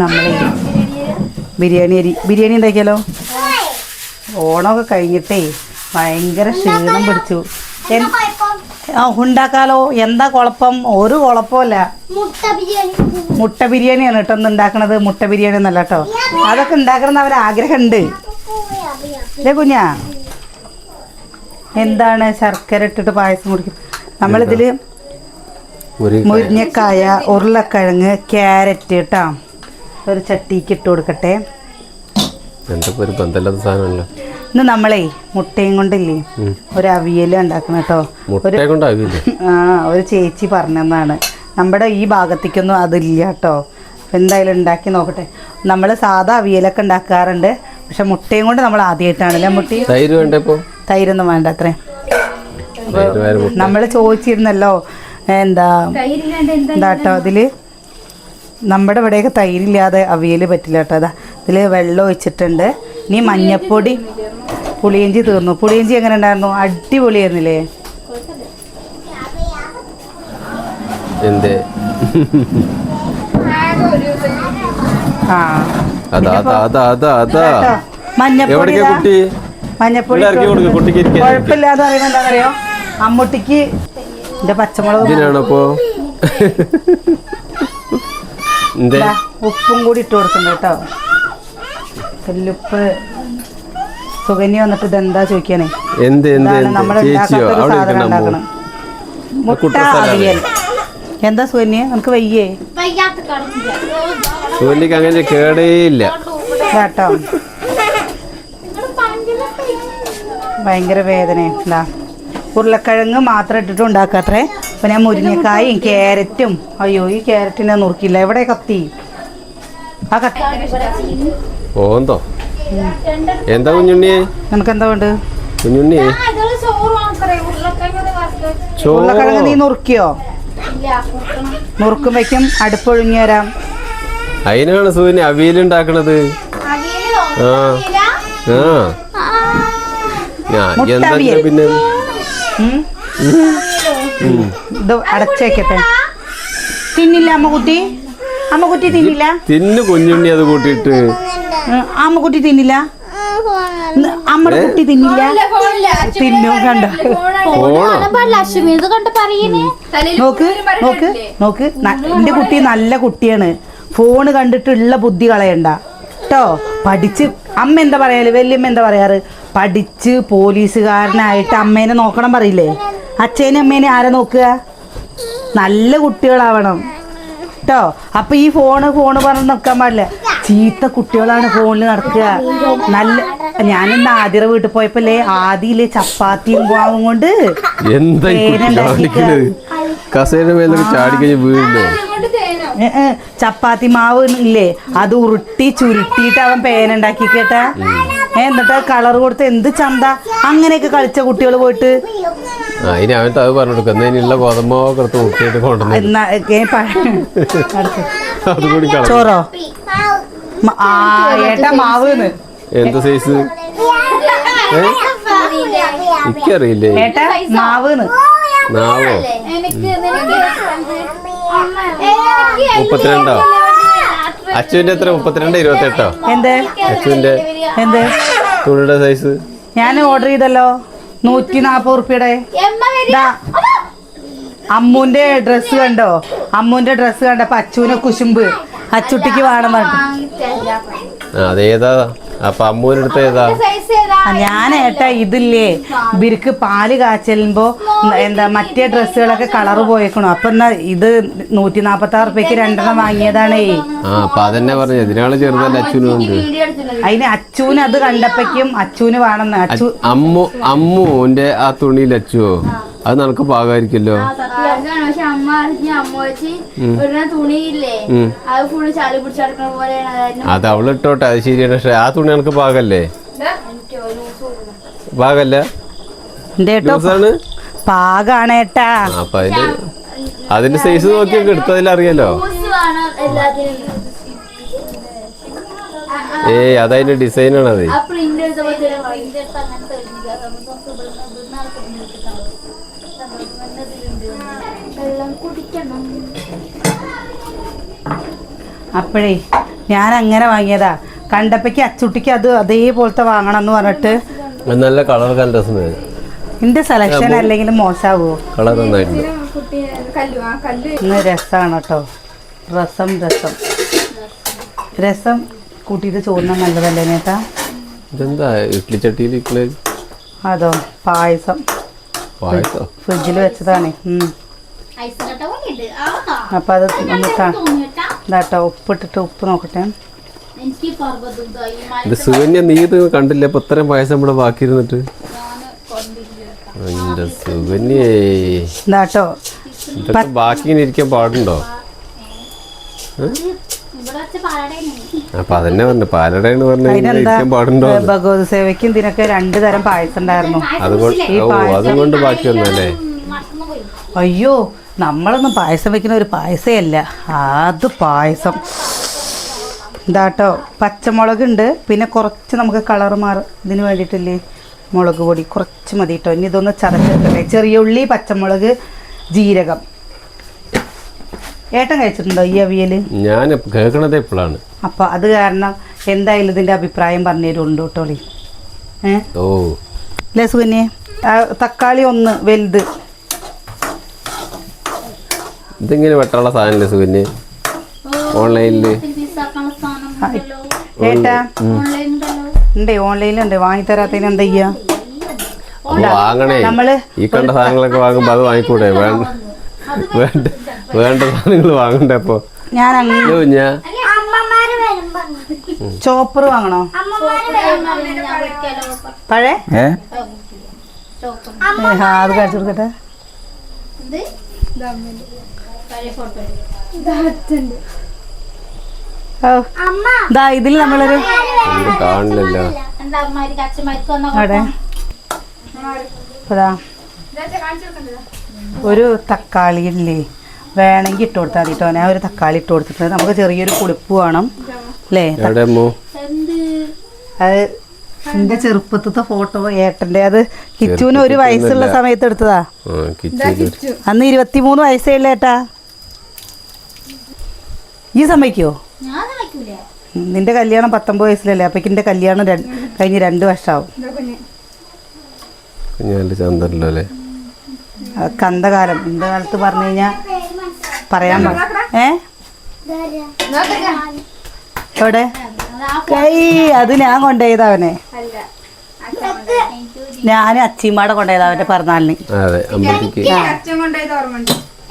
നമ്മളെ ബിരിയാണി അരി. ബിരിയാണി ഉണ്ടാക്കിയാലോ ഓണമൊക്കെ കഴിഞ്ഞിട്ടേ ഭയങ്കര ക്ഷീണം പിടിച്ചു. ആ ഉണ്ടാക്കാലോ? എന്താ കുഴപ്പം? ഒരു കുഴപ്പമില്ല. മുട്ട ബിരിയാണി. മുട്ട ബിരിയാണിയാണ് കേട്ടോ ഒന്ന് ഉണ്ടാക്കണത്. മുട്ട ബിരിയാണി എന്നല്ല കേട്ടോ. അതൊക്കെ ഉണ്ടാക്കണം അവർ ആഗ്രഹമുണ്ട്. അല്ലേ കുഞ്ഞാ എന്താണ് ശർക്കര ഇട്ടിട്ട് പായസം കുടിക്കും? നമ്മളിതിൽ ഒരു മുരിങ്ങക്കായ ഉരുളക്കിഴങ്ങ് ക്യാരറ്റ് കേട്ടോ. ഒരു ചട്ടിക്ക് ഇട്ട് കൊടുക്കട്ടെ. ഒരു ബന്ധമില്ലാത്ത സാധനമല്ലോ. ഇന്ന് നമ്മളേ മുട്ടയും കൊണ്ടില്ലേ ഒരു അവിയൽ ഉണ്ടാക്കണം കേട്ടോ. ആ ഒരു ചേച്ചി പറഞ്ഞതാണ് നമ്മുടെ ഈ ഭാഗത്തേക്കൊന്നും അതില്ല കേട്ടോ. അപ്പൊ എന്തായാലും ഉണ്ടാക്കി നോക്കട്ടെ. നമ്മൾ സാധാ അവിയലൊക്കെ ഉണ്ടാക്കാറുണ്ട്. പക്ഷെ മുട്ടയും കൊണ്ട് നമ്മൾ ആദ്യമായിട്ടാണല്ലേ മുട്ടി? തൈര് വേണ്ട തൈരൊന്നും വേണ്ട അത്രേ. നമ്മൾ ചോദിച്ചിരുന്നല്ലോ എന്താ എന്താട്ടോ അതിൽ നമ്മുടെ ഇവിടെയൊക്കെ തൈരില്ലാതെ അവിയൽ പറ്റില്ല കേട്ടോ. അതാ ഇതിൽ വെള്ളം ഒഴിച്ചിട്ടുണ്ട്. ഇനി മഞ്ഞപ്പൊടി. പുളിയഞ്ചി തീർന്നു. പുളിയഞ്ചി എങ്ങനെ ഉണ്ടായിരുന്നു? അടിപൊളിയായിരുന്നില്ലേ? എന്തേ? ആ. മഞ്ഞപ്പൊടി മഞ്ഞപ്പൊടി അമ്മൂട്ടിക്ക് എന്റെ പച്ചമുളക് ഉപ്പും കൂടി ഇട്ട് കൊടുക്കുന്നുണ്ട് കേട്ടോ. കല്ലുപ്പ്. സുഗന്യ വന്നിട്ട് ഇതെന്താ ചോദിക്കണേ എന്ത് സാധനം മുട്ട. അവിയൽ. സുഗന്യ നമുക്ക് വയ്യേ? സുഗന്യക്ക് അങ്ങനെ കേടേ ഇല്ല. കേട്ടോ. ഭയങ്കര വേദന എന്താ ഉരുളക്കിഴങ്ങ് മാത്രം ഇട്ടിട്ട് ഉണ്ടാക്കാത്രേ. അപ്പൊ ഞാൻ മുരിങ്ങക്കായും ക്യാരറ്റും. അയ്യോ ഈ ക്യാരറ്റിനെ നുറുക്കില്ല എവിടെ കത്തി? ആ കത്തി. ഓന്തോ? എന്താ കുഞ്ഞുണ്ണി നിനക്ക് എന്താ വേണ്ട കുഞ്ഞുണ്ണി ഇതൊരു ചോറ് മാത്രമേ ഉരുളക്കിഴങ്ങ് നീ നുറുക്കിയോ? നുറുക്കുമ്പോഴേക്കും അടുപ്പൊഴിഞ്ഞു തരാം അതിനാണ് സൂര്യന് അവിയലുണ്ടാക്കണത് അവിയലോ? ആ? ആ. ആ. ഞാൻ എന്താ പിന്നെ. ഇത് അടച്ചേക്കട്ടെ. തിന്നില്ല അമ്മക്കുട്ടി? അമ്മക്കുട്ടി തിന്നില്ല? തിന്നു കുഞ്ഞുണ്ണി അത് കൂട്ടിയിട്ട്. അമ്മ അമ്മക്കുട്ടി തിന്നില്ല? അമ്മടെ കുട്ടി തിന്നില്ല? തിന്നും കണ്ട? ലക്ഷ്മി ഇത് കണ്ട് പറയണേ. നോക്ക് നോക്ക് നോക്ക്. എന്റെ കുട്ടി നല്ല കുട്ടിയാണ്. ഫോണ് കണ്ടിട്ടുള്ള ബുദ്ധി കളയണ്ട. കേട്ടോ പഠിച്ച് അമ്മ എന്താ പറയാൽ? വല്യമ്മ എന്താ പറയാറ്? പഠിച്ച് പോലീസുകാരനായിട്ട് അമ്മേനെ നോക്കണം പറയില്ലേ? അച്ഛനെ അമ്മേനെ ആരാ നോക്കുക? നല്ല കുട്ടികളാവണം. കേട്ടോ അപ്പൊ ഈ ഫോണ് ഫോണ് പറഞ്ഞ് നിൽക്കാൻ പാടില്ല. ചീത്ത കുട്ടികളാണ് ഫോണിൽ നടക്കുക. നല്ല ഞാനിന്ന് ആദ്യയുടെ വീട്ടിൽ പോയപ്പോലേ ആദിയിലെ ചപ്പാത്തിയും പോവും കൊണ്ട് ചപ്പാത്തി മാവ് ഇല്ലേ? അത് ഉരുട്ടി ചുരുട്ടിയിട്ട് അവൻ പേനുണ്ടാക്കി കേട്ടാ എന്നിട്ട് കളർ കൊടുത്ത് എന്ത് ചന്ത? അങ്ങനെയൊക്കെ കളിച്ച കുട്ടികൾ പോയിട്ട്. ആ ഇനി അവൻ അത് പറഞ്ഞു കൊടുക്കും എന്നതിനുള്ള ഗോതമ്പൊക്കെ എടുത്ത് മുട്ടിയിട്ട് കൊണ്ടുവന്നു. അത് കൂടി ചോറോ? ഏട്ടാ മാവ് എന്ത് സൈസ്? എനിക്കറിയില്ലേ. മാവ് മുപ്പത്തിരണ്ടോ? അച്ചുവിന്റെ എത്ര? മുപ്പത്തിരണ്ട് ഇരുപത്തെട്ടോ? എന്തേ? അച്ചുവിന്റെ എന്തേ? തുണിയുടെ സൈസ്? ഞാൻ ഓർഡർ ചെയ്തല്ലോ. നൂറ്റി നാപ്പത് റുപ്യയുടെ അമ്മുന്റെ ഡ്രസ് കണ്ടോ? അമ്മുന്റെ ഡ്രസ് കണ്ടപ്പോ അച്ചുവിനെ കുശുമ്പ്. അച്ചുട്ടിക്ക് വേണം പറഞ്ഞു അതേതാ? അപ്പൊ അമ്മൂരെടുത്ത ഏതാ? സൈസ് ഏതാ? ഞാൻ ഏട്ടാ ഇതില്ലേ? ഇവർക്ക് പാൽ കാച്ചലുമ്പോ എന്താ മറ്റേ ഡ്രസ്സുകളൊക്കെ കളർ പോയേക്കണു. അപ്പൊ എന്നാ ഇത് നൂറ്റി നാപ്പത്തി ആറ് റുപ്യക്ക് രണ്ടെണ്ണം വാങ്ങിയതാണേ. ആ അപ്പൊ അതന്നെ പറഞ്ഞു ഇതിനാൾ ചെറുതല്ല അച്ഛനും ഉണ്ട്. വീഡിയോ അതിന് അച്ചൂന് അത് കണ്ടപ്പോഴേക്കും അച്ചൂന് വേണമെന്ന്. അച്ഛൻ അമ്മു അമ്മുന്റെ ആ തുണിയിൽ അച്ചുവോ അത് നിനക്ക് പാകായിരിക്കല്ലോ പക്ഷെ അമ്മ തുണിയില്ലേ അത് ഫുള്ള് ചളി പിടിച്ചെടുക്കണ പോലെയാണ്. അതായത് അത് അത് ശരിയാണ്. പക്ഷെ ആ തുണി നിനക്ക് പാകല്ലേ? പാകല്ല? ലൂസാണ് പാകാണ് ഏട്ടാ. അപ്പൊ അതിന്റെ അതിന്റെ സൈസ് നോക്കിയൊക്കെ എടുത്തതിൽ അറിയാലോ. ലൂസ് വേണം എല്ലാത്തിനും. ഏയ് അതതിന്റെ ഡിസൈനാണ് അത് ആ പ്രിന്റ് എടുത്ത പോലെ പ്രിന്റ് എടുത്ത് അങ്ങനത്തെ ഒരു ഇത് നമുക്ക് ഇവിടുന്ന് ഇവിടുന്ന് ആൾക്ക് print എടുത്തിട്ടുണ്ടാവും. വെള്ളം കുടിക്കണം. അപ്പോഴേ ഞാൻ അങ്ങനെ വാങ്ങിയതാ. കണ്ടപ്പയ്ക്ക് അച്ചുട്ടിക്ക് അത് അതേപോലത്തെ വാങ്ങണം എന്ന് പറഞ്ഞിട്ട് നല്ല കളർ എന്റെ സെലക്ഷൻ അല്ലെങ്കിൽ മോശാവോ? കളർ നന്നായിട്ടുണ്ട് കുട്ടി കല്ലു ആ കല്ലു ഇന്ന് രസമാണ് കേട്ടോ രസം രസം. രസം കൂട്ടിയിട്ട് ചോറിനാൻ നല്ലതല്ലേ നേട്ടാ? ഇതെന്താ ഇഡ്ലി ചട്ടിയിൽ ഇരിക്കണ അതോ പായസം. പായസം? ഫ്രിഡ്ജിൽ വെച്ചതാണ്. അപ്പൊ അത് ഇതാട്ടോ ഉപ്പിട്ടിട്ട് ഉപ്പ് നോക്കട്ടെ. എനിക്ക് പർവതം ഈ ഇത് സുകന്യ നീ ഇത് കണ്ടില്ല? ഇപ്പൊ ഇത്രയും പായസം ഇവിടെ ബാക്കി ഇരുന്നിട്ട് എന്റെ സുകന്യേ. ഇതാട്ടോ. ഇതൊക്കെ ബാക്കി ഇങ്ങനെ ഇരിക്കാൻ പാടുണ്ടോ? അപ്പൊ അതന്നെ പറഞ്ഞു. പറഞ്ഞു ഇരിക്കാൻ പാടുണ്ടോ? ഏ, ഭഗവത് സേവയ്ക്കും ഇതിനൊക്കെ രണ്ട് തരം പായസം ഉണ്ടായിരുന്നു. അതുകൊണ്ട് ഈ പായസം- അതും ബാക്കി വന്നല്ലേ അയ്യോ നമ്മളൊന്നും പായസം വെക്കുന്ന ഒരു പായസമല്ല അത് പായസം. ഇതാട്ടോ പച്ചമുളക് ഉണ്ട് പിന്നെ കുറച്ച് നമുക്ക് കളർ മാറും ഇതിന് വേണ്ടിയിട്ടില്ലേ? മുളക് പൊടി കുറച്ച് മതി കേട്ടോ ഇനി ഇതൊന്ന് ചതച്ചെടുക്കട്ടെ. ചെറിയ ഉള്ളി പച്ചമുളക് ജീരകം. ഏട്ടൻ കഴിച്ചിട്ടുണ്ടോ ഈ അവിയൽ ഞാൻ കേൾക്കണത് എപ്പോഴാണ് അപ്പോൾ അത് കാരണം എന്തായാലും ഇതിന്റെ അഭിപ്രായം പറഞ്ഞു തരുന്നുണ്ട് കേട്ടോളി ഏ? അല്ലേ സുകന്യെ? തക്കാളി ഒന്ന് വലുത്. ഇതിങ്ങനെ വെട്ടാനുള്ള സാധനല്ലേ സാധനം ഉണ്ടല്ലോ ഏട്ടാ. ഉണ്ടേ ഓൺലൈനിലുണ്ട്. വാങ്ങിത്തരാത്തതിന് എന്താ ചെയ്യാ? അപ്പൊ വാങ്ങണേ. ഈ കണ്ട സാധനങ്ങളൊക്കെ വാങ്ങുമ്പോ അത് വാങ്ങിക്കൂടെ? വേണ്ട. വേണ്ട. വേണ്ട സാധനങ്ങൾ വാങ്ങണ്ടേ അപ്പൊ? ഞാൻ ചോപ്പർ വാങ്ങണോ? പഴേ? അത് കാണിച്ചു കൊടുക്കട്ടെ. ദാ ഇതിൽ നമ്മളൊരു കാണില്ലല്ലോ ഒരു തക്കാളി ഇല്ലേ? വേണമെങ്കിൽ ഇട്ട് കൊടുത്താൽ മതി കേട്ടോ ഞാൻ ഒരു തക്കാളി ഇട്ട് കൊടുത്തിട്ടുണ്ട്. നമുക്ക് ചെറിയൊരു പുളിപ്പ് വേണം. അല്ലേ? അത് എന്റെ ചെറുപ്പത്തെ ഫോട്ടോ ഏട്ടന്റെ. അത് കിച്ചുവിന് ഒരു വയസ്സുള്ള സമയത്ത് എടുത്തതാ. അന്ന് ഇരുപത്തിമൂന്ന് വയസ്സേ ഉള്ള ഏട്ടാ. ഈ സമ്മതിക്കോ? നിന്റെ കല്യാണം പത്തൊമ്പത് വയസ്സിലല്ലേ? അപ്പൊ എന്റെ കല്യാണം കഴിഞ്ഞ് രണ്ട് വർഷമാവും കന്തകാലം. എന്ത് കാലത്ത് പറഞ്ഞു കഴിഞ്ഞാൽ പറയാൻ ഏടെ ഏ? എവിടെ? കൈ അത് ഞാൻ കൊണ്ടുപോയത് അവനെ. ഞാൻ അച്ചിമാടെ കൊണ്ടുപോയത് അവന്റെ പിറന്നാളിന്.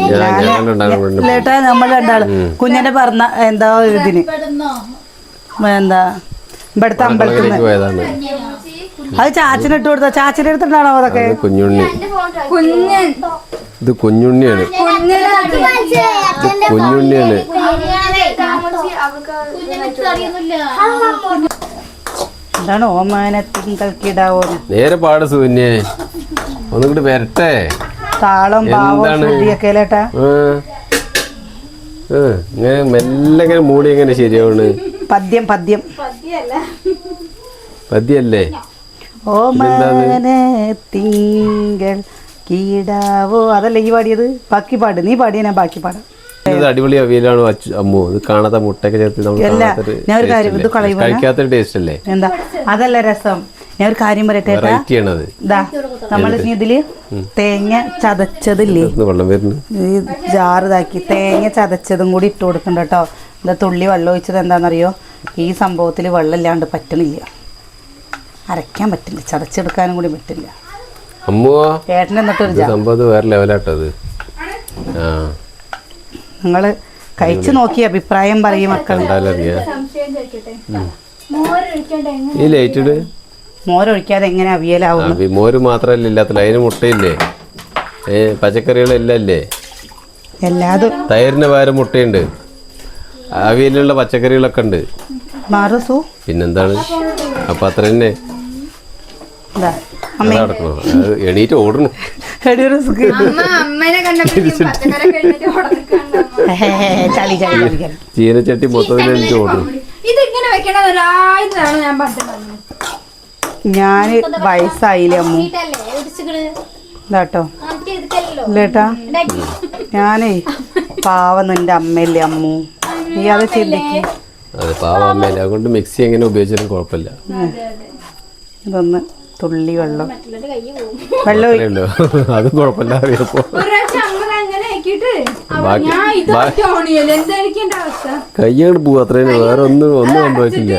ഇല്ലേട്ടാ നമ്മൾ രണ്ടാളും. കുഞ്ഞിന്റെ പറഞ്ഞ എന്താ ഇതിന്? എന്താ? ഇവിടുത്തെ അമ്പലത്തിൽ അത് ചാച്ചന് ഇട്ട് കൊടുത്ത? ചാച്ചന്റെ എടുത്തിട്ടാണോ അതൊക്കെ? അത് കുഞ്ഞുണ്ണി. ഇത് കുഞ്ഞുണ്ണിയാണ്. കുഞ്ഞുണ്ണിയാണ്. എന്താണ് ഓമാനത്തിങ്കൾക്കിടാവോ നേരെ പാട് സൂന്യേ ഒന്നുകൂടി വരട്ടെ. താളം ഭാവം? ശ്രുതിയൊക്കെ അല്ലേട്ടാ ഇങ്ങനെ മെല്ലെ ഇങ്ങനെ മൂടി എങ്ങനെ ശരിയാവണ്. പദ്യം പദ്യം. പതിയല്ലേ തിങ്കൾ കീടാവോ? അതല്ല ഈ പാടിയത്? ബാക്കി പാട്. നീ പാടിയ ഞാൻ ബാക്കി പാടാം. അടിപൊളി അവിയലാണ് അമ്മു. ഇത് കാണാത്ത മുട്ടയൊക്കെ ചേർത്ത് നമ്മൾ? കഴിക്കാത്തൊരു ടേസ്റ്റ് അല്ലേ എന്താ? അതല്ല രസം. ഞാൻ ഒരു കാര്യം പറയട്ടെ ഇതാ നമ്മൾ ഇതിൽ തേങ്ങ ചതച്ചതില്ലേ? ഇന്ന് വെള്ളം വരുന്നു? ഈ ജാറിതാക്കി തേങ്ങ ചതച്ചതും കൂടി ഇട്ട് കൊടുക്കണ്ട കേട്ടോ. എന്താ തുള്ളി വെള്ളം ഒഴിച്ചത് എന്താണെന്നറിയോ? ഈ സംഭവത്തിൽ വെള്ളം ഇല്ലാണ്ട് പറ്റണില്ല. അരയ്ക്കാൻ പറ്റില്ല. ചതച്ചെടുക്കാനും കൂടി പറ്റില്ല. നിങ്ങൾ ഏട്ടൻ എന്നിട്ടൊരു കഴിച്ചു നോക്കി അഭിപ്രായം പറയും മക്കൾ എങ്ങനെ ഈ ലൈറ്റ് ഇട്. മോരൊഴിക്കാതെ എങ്ങനെ അവിയലാവും മോര് മാത്രല്ല ഇല്ലാത്തില്ല അതിന് മുട്ടയില്ലേ? ഏ പച്ചക്കറികളെല്ലാം ഇല്ലേ എല്ലാതും. തൈരിന് പകരം മുട്ടയുണ്ട്. അവിയലുള്ള പച്ചക്കറികളൊക്കെ ഉണ്ട്. മാറസു പിന്നെന്താണ്? അപ്പൊ അത്ര തന്നെ. അത് എണീറ്റ് ഓടണു. ചീനച്ചട്ടി മൊത്തത്തിൽ എണീറ്റ് ഓടണം ഇതിങ്ങനെ വെക്കണ ഒരാഴ്ചയാണ് ഞാൻ പറഞ്ഞത് ഞാൻ വയസ്സായില്ലേ അമ്മു. ഇതാട്ടോ. ഇല്ലേട്ടാ ഞാനേ പാവം നിന്റെ അമ്മയല്ലേ അമ്മു. നീ അത് ചിന്തിക്ക്. അതെ പാവം അമ്മയല്ലേ. അതുകൊണ്ട് മിക്സി എങ്ങനെ ഉപയോഗിച്ചാലും കുഴപ്പമില്ല. അതെ അതെ. ഇതൊന്ന് തുള്ളി വെള്ളം. വെള്ളം അതും കുഴപ്പമില്ല അറിയപ്പോ. ബാക്കി കയ്യാണ് പോവും അത്രയും വേറെ ഒന്നും ഒന്നും സംഭവിക്കില്ല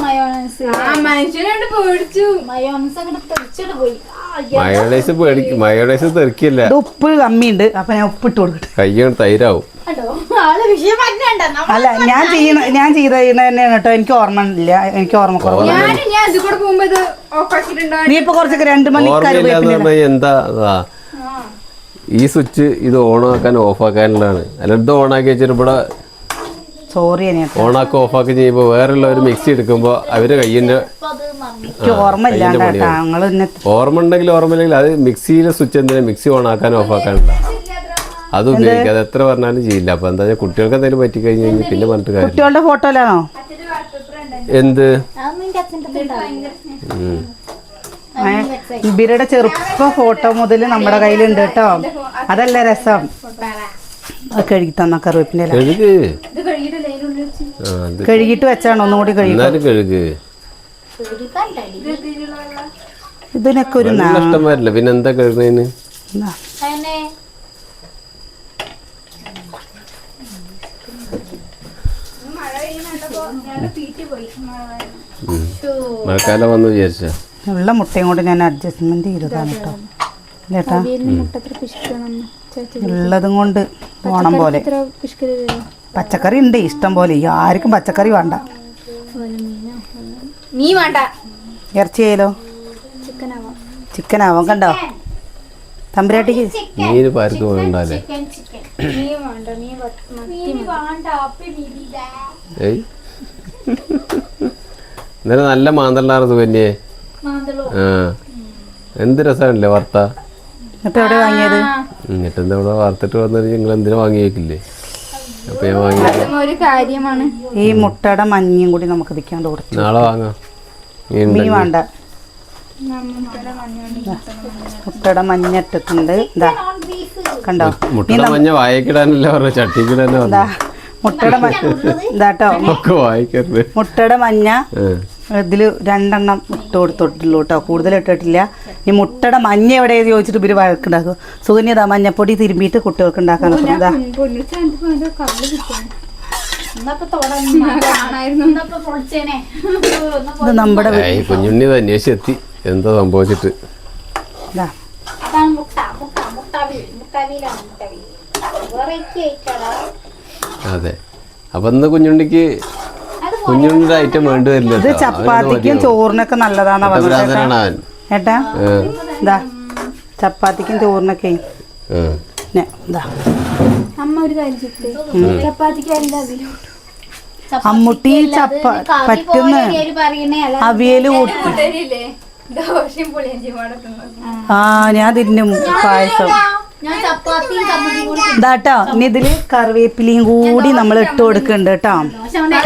മയോണൈസ്? ആ മനുഷ്യനോട് പേടിച്ചു. മയോണൈസ് അങ്ങോട്ട് തെറിച്ചിട്ട് പോയി. ആ, മയോണൈസ് പേടിക്കും മയോണൈസ് തെറിക്കില്ല. ഉപ്പ് കമ്മിയുണ്ട് അപ്പൊ ഞാൻ ഉപ്പിട്ട് കൊടുക്കട്ടെ. കയ്യാണ് തൈരാവും. അല്ല ഞാൻ ചെയ്യുന്ന ഞാൻ ചെയ്ത തന്നെയാണ് കേട്ടോ എനിക്ക് ഓർമ്മ ഇല്ല എനിക്ക് ഓർമ്മ കുറവ് നീ ഇപ്പൊ കുറച്ചൊക്കെ രണ്ട് മണി കരുവേപ്പില എന്താ ഈ സ്വിച്ച് ഇത് ഓണാക്കാൻ ഓഫാക്കാനുള്ളതാണ്. അല്ല ഇത് ഓണാക്കി വെച്ചിട്ട് ഇവിടെ സോറി ഓണാക്കി ഓഫാക്കി ചെയ്യുമ്പോൾ വേറെ ഒരു മിക്സി എടുക്കുമ്പോൾ അവർ മറന്നു ഓർമ്മ ഉണ്ടെങ്കിൽ ഓർമ്മ ഇല്ലെങ്കിൽ അത് മിക്സിയിലെ സ്വിച്ച് എന്തിനാ മിക്സി ഓണാക്കാൻ ഓഫാക്കാനുള്ള അത് ഉപയോഗിക്കുക അത് എത്ര പറഞ്ഞാലും ചെയ്യില്ല. അപ്പൊ എന്താ കുട്ടികൾക്ക് എന്തെങ്കിലും പറ്റി കഴിഞ്ഞാൽ പിന്നെ പറഞ്ഞിട്ട് കാര്യം കുട്ടികളുടെ ഫോട്ടോയിലാണോ എന്ത് അതൊന്നും എന്റെ അച്ഛന്റെ ഉണ്ടാവില്ല ഉം. ഇവരുടെ ചെറുപ്പ ഫോട്ടോ മുതൽ നമ്മുടെ കയ്യിലുണ്ട് കേട്ടോ അതല്ല രസം. കഴുകി തന്ന കറിവേപ്പിന്റെ കഴുകിട്ട് വെച്ചാണോ കഴുകിയിട്ട് ഒന്നുകൂടി കഴുകി. ഇതിനൊക്കെ ഒരു വരില്ല പിന്നെ എന്താ കഴുകുന്നതിന്. മഴക്കാലം വന്ന് വിചാരിച്ച ഉള്ള മുട്ടയും കൊണ്ട് ഞാൻ അഡ്ജസ്റ്റ്മെന്റ് ചെയ്തതാണ് കേട്ടോ ചേട്ടാ ഉള്ളതും കൊണ്ട് ഓണം പോലെ. പച്ചക്കറി ഉണ്ട് ഇഷ്ടം പോലെ. ആർക്കും പച്ചക്കറി വേണ്ട. നീ വേണ്ട. ഇറച്ചി ചെയ്യലോ ചിക്കൻ ആവാം കണ്ടോ? തമ്പുരാട്ടിക്ക്? പാർക്ക് വേണ്ടല്ലേ? ഇന്നലെ നല്ല മാന്തണ്ടായിരുന്നു പിന്നെ എന്ത് രസമാണല്ലേ വാർത്ത? എന്നിട്ട് എവിടെ വാങ്ങിയത്? എന്നിട്ട് എന്താ ഇവിടെ വാർത്തിട്ട് വന്നിട്ട് നിങ്ങൾ എന്തിനാ വാങ്ങി വെക്കില്ലേ അപ്പൊ ഞാൻ വാങ്ങി. ഒരു കാര്യമാണ്. ഈ മുട്ടയുടെ മഞ്ഞയും കൂടി നമുക്ക് വിൽക്കാണ്ട് കൊടുത്തു നാളെ വാങ്ങാം. മീൻ മീൻ ഉണ്ടെങ്കിൽ. വേണ്ട. മുട്ടയുടെ മഞ്ഞ ഇട്ടിട്ടുണ്ട്. ഇതാ കണ്ടോ? മുട്ടയുടെ മഞ്ഞ വായിക്കിടാനല്ല പറഞ്ഞു പറഞ്ഞു മുട്ടയുടെ മഞ്ഞ ഇതാട്ടോ. ഒക്കെ വായിക്കരുത്. മുട്ടയുടെ മഞ്ഞ. ഇതിൽ രണ്ടെണ്ണം ഇട്ട് കൊടുത്തിട്ടുള്ളൂ കേട്ടോ. കൂടുതൽ ഇട്ടിട്ടില്ല ഈ മുട്ടയുടെ മഞ്ഞ എവിടെയെന്ന് ചോദിച്ചിട്ട് ഇവർ വഴക്കുണ്ടാക്കും. സുകന്യതാ മഞ്ഞപ്പൊടി തിരുമ്പിയിട്ട് കുട്ടികൾക്ക് ഉണ്ടാക്കാൻ നോക്കുന്നതാ ഇത് നമ്മുടെ കുഞ്ഞുണ്ണി അന്വേഷിച്ചെത്തി എന്താ സംഭവിച്ചിട്ട്? മുട്ട. മുട്ട അതെ. അപ്പൊ ഇന്ന് കുഞ്ഞുണ്ണിക്ക് കുഞ്ഞുണ്ണിയുടെ ഐറ്റം വേണ്ടി വരില്ല ഇത് ചപ്പാത്തിക്കും ചോറിനൊക്കെ നല്ലതാണ് അവന് പറഞ്ഞത് ചേട്ടാ. ഏട്ടാ? ഇതാ. ചപ്പാത്തിക്കും ചോറിനൊക്കെ. അമ്മുട്ടി ചപ്പ പറ്റുന്ന അവിയൽ ആ ഞാൻ തിന്നും പായസം. ഞാൻ ചപ്പാത്തിയും ചമ്മന്തിയും കൂടി ഇതാട്ടോ. ഇനി ഇതിൽ കറിവേപ്പിലയും കൂടി നമ്മൾ ഇട്ട് കൊടുക്കുന്നുണ്ട് കേട്ടോ.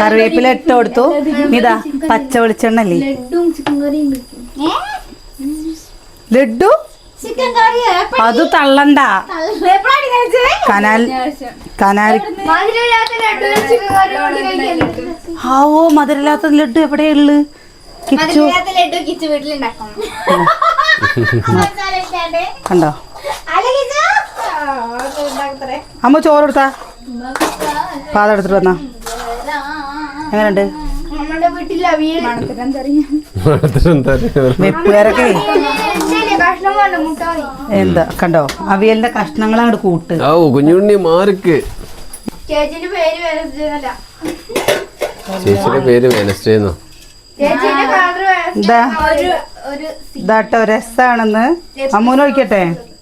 കറിവേപ്പില ഇട്ട് കൊടുത്തു. ഇതാ പച്ച വെളിച്ചെണ്ണ അല്ലേ ലഡും? അത് തള്ളണ്ട. കനാൽ കനാൽ ആവോ മധുരമില്ലാത്ത ലഡു എവിടെയുള്ളു കിച്ചു. കണ്ടോ? അമ്മ ചോറ് കൊടുത്താ പാത എടുത്തിട്ട് വന്നാ? എങ്ങനെയുണ്ട്? എന്താ വെപ്പുകാരൊക്കെ എന്താ? കണ്ടോ? അവിയലിന്റെ കഷ്ണങ്ങൾ അങ്ങോട്ട് കൂട്ട്. ഓ കുഞ്ഞുണ്ണി മാർക്ക്. ചേച്ചിന്റെ പേര് ചേച്ചിയുടെ പേര് ഇതാ ഒരു ഇതാട്ടോ രസാണെന്ന്. അമ്മൂന് ഒഴിക്കട്ടെ? ആ കുറച്ച്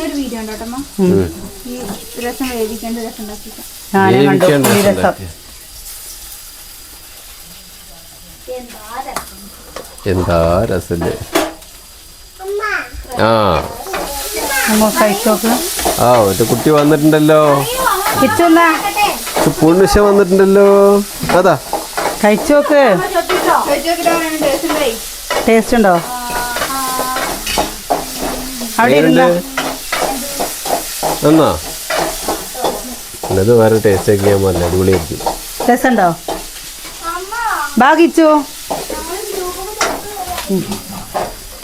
ഒരു വീഡിയോ ഉണ്ടോ കേട്ടമ്മ ഈ രസം വേദിക്കേണ്ട രസം ഉണ്ടാക്കിക്കാം ഞാനും കണ്ടു ഈ രസം എന്താ രസല്ലേ? ആ ഒരു കുട്ടി വന്നിട്ടുണ്ടല്ലോ. പൂർണിഷ വന്നിട്ടുണ്ടല്ലോ. അതാ. കഴിച്ചോക്ക് ടേസ്റ്റ് ഉണ്ടോ? അവിടെ വേറെ ടേസ്റ്റ് ഒക്കെ അടിപൊളിയായിരിക്കും. രസമുണ്ടോ? ബാഗിച്ചു.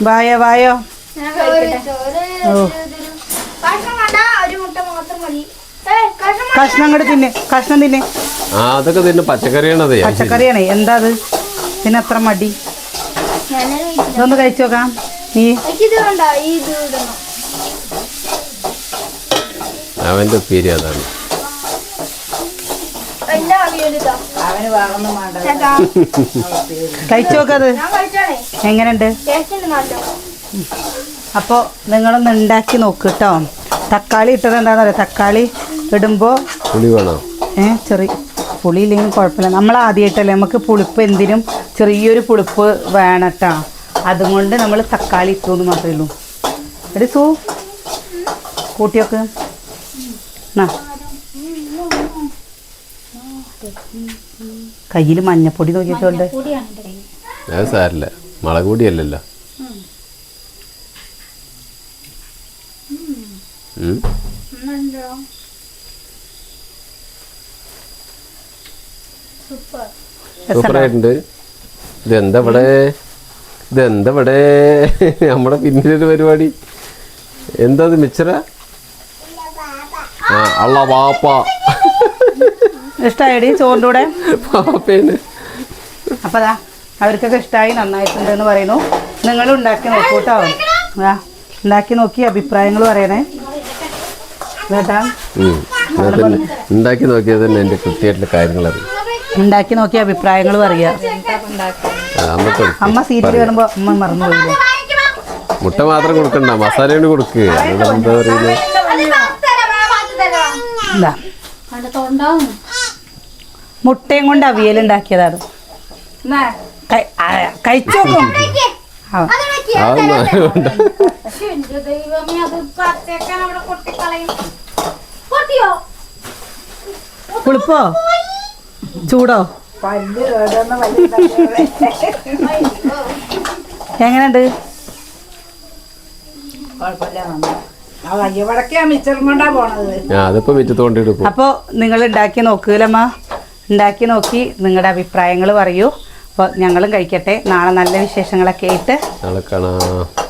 വായോ വായോ. ഓ. കഷ്ണം കൂടെ തിന്നെ കഷ്ണം തിന്നെ. അതൊക്കെ തന്നെ. പച്ചക്കറിയാണത് പച്ചക്കറിയാണേ. എന്താ അത്? പിന്നെ അത്ര മടി. ഇതൊന്ന് കഴിച്ചു നോക്കാം. നീ? അവന്റെ ഉപ്പേരി അതാണ്. കഴിച്ചു നോക്കത് ഞാൻ കഴിച്ചാണേ എങ്ങനെയുണ്ട്? ടേസ്റ്റ് ഉണ്ട് നല്ല. അപ്പോൾ നിങ്ങളൊന്ന് ഉണ്ടാക്കി നോക്ക് കേട്ടോ തക്കാളി ഇട്ടത് എന്താണെന്ന് തക്കാളി ഇടുമ്പോ പുളി വേണോ? ഏ ചെറിയ പുളി ഇല്ലെങ്കിൽ കുഴപ്പമില്ല. നമ്മൾ ആദ്യമായിട്ടല്ലേ നമുക്ക് പുളിപ്പ് എന്തിനും ചെറിയൊരു പുളിപ്പ് വേണം കേട്ടോ അതുകൊണ്ട് നമ്മൾ തക്കാളി ഇട്ടു എന്ന് മാത്രമേ ഉള്ളൂ. സൂ? കൂട്ടിയൊക്കെ. എന്നാ കയ്യിൽ മഞ്ഞപ്പൊടി നോക്കിയിട്ടുണ്ട്. അല്ലല്ലോ സാരില്ല. സൂപ്പറായിട്ടുണ്ട് ഇതെന്താ ഇവിടെ? ഇതെന്താ ഇവിടെ? നമ്മുടെ പിന്നിലൊരു പരിപാടി. എന്താ ഇത് മിച്ചറ? ആ അള്ള പാപ്പ ഇഷ്ടമായിടി ചോറിന്റെ കൂടെ? പാപ്പേന് അപ്പോൾ അതാ അവർക്കൊക്കെ ഇഷ്ടമായി നന്നായിട്ടുണ്ട് എന്ന് പറയുന്നു. നിങ്ങൾ ഉണ്ടാക്കി നോക്കൂ കേട്ടോ ആ ഉണ്ടാക്കി നോക്കി അഭിപ്രായങ്ങൾ പറയണേ. കേട്ടാ. ഉണ്ടാക്കി നോക്കിയത് തന്നെ എന്റെ കൃത്യമായിട്ടുള്ള കാര്യങ്ങൾ അറിയും ഉണ്ടാക്കി നോക്കിയ അഭിപ്രായങ്ങൾ പറയുക. അമ്മ സീരിയൽ കാണുമ്പോൾ അമ്മ മറന്നു പോയില്ലേ? മുട്ട മാത്രം കൊടുക്കണ്ട മസാല എന്താ പറയുന്നത് എന്താ? തൊണ്ടാവും മുട്ടയും കൊണ്ട് അവിയൽ ഉണ്ടാക്കിയതാണ്. കഴിച്ചോക്കും പുളിപ്പോ? ചൂടോ? എങ്ങനെയുണ്ട്? അപ്പൊ നിങ്ങൾ ഉണ്ടാക്കി നോക്കൂലമ്മ. ഉണ്ടാക്കി നോക്കി നിങ്ങളുടെ അഭിപ്രായങ്ങൾ പറയൂ. അപ്പോൾ ഞങ്ങളും കഴിക്കട്ടെ. നാളെ നല്ല വിശേഷങ്ങളൊക്കെ ആയിട്ട്. നാളെ കാണാം.